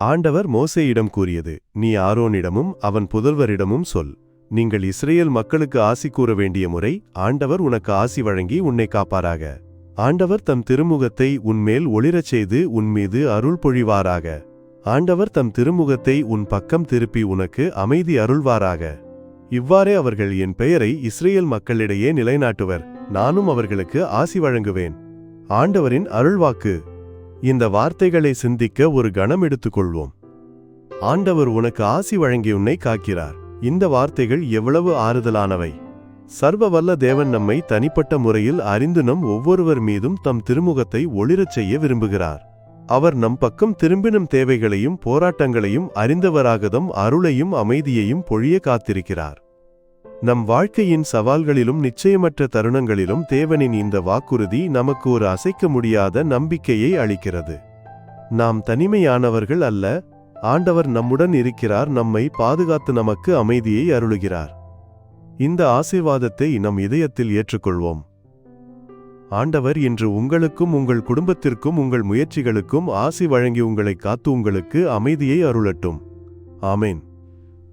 ஆண்டவர் மோசேயிடம் கூறியது நீ ஆரோனிடமும் அவன் புதல்வரிடமும் சொல். நீங்கள் இஸ்ரேல் மக்களுக்கு ஆசி கூற வேண்டிய முறை ஆண்டவர் உனக்கு ஆசி வழங்கி உன்னை காப்பாராக. ஆண்டவர் தம் திருமுகத்தை உன்மேல் ஒளிரச் செய்து உன்மீது அருள் பொழிவாராக. ஆண்டவர் தம் திருமுகத்தை உன் பக்கம் திருப்பி உனக்கு அமைதி அருள்வாராக. இவ்வாறே அவர்கள் என் பெயரை இஸ்ரேல் மக்களிடையே நிலைநாட்டுவர். நானும் அவர்களுக்கு ஆசி வழங்குவேன். ஆண்டவரின் அருள்வாக்கு இந்த வார்த்தைகளை சிந்திக்க ஒரு கணம் எடுத்துக்கொள்வோம். ஆண்டவர் உனக்கு ஆசி வழங்கி உன்னை காக்கிறார். இந்த வார்த்தைகள் எவ்வளவு ஆறுதலானவை. சர்வவல்ல தேவன் நம்மை தனிப்பட்ட முறையில் அறிந்து நம் ஒவ்வொருவர் மீதும் தம் திருமுகத்தை ஒளிரச் செய்ய விரும்புகிறார். அவர் நம் பக்கம் திரும்பினும் தேவைகளையும் போராட்டங்களையும் அறிந்தவராகதம் அருளையும் அமைதியையும் பொழிய காத்திருக்கிறார். நம் வாழ்க்கையின் சவால்களிலும் நிச்சயமற்ற தருணங்களிலும் தேவனின் இந்த வாக்குறுதி நமக்கு ஒரு அசைக்க முடியாத நம்பிக்கையை அளிக்கிறது. நாம் தனிமையானவர்கள் அல்ல ஆண்டவர் நம்முடன் இருக்கிறார் நம்மை பாதுகாத்து நமக்கு அமைதியை அருளுகிறார். இந்த ஆசீர்வாதத்தை நம் இதயத்தில் ஏற்றுக்கொள்வோம். ஆண்டவர் இன்று உங்களுக்கும் உங்கள் குடும்பத்திற்கும் உங்கள் முயற்சிகளுக்கும் ஆசி வழங்கி உங்களை காத்து உங்களுக்கு அமைதியை அருளட்டும். ஆமேன்.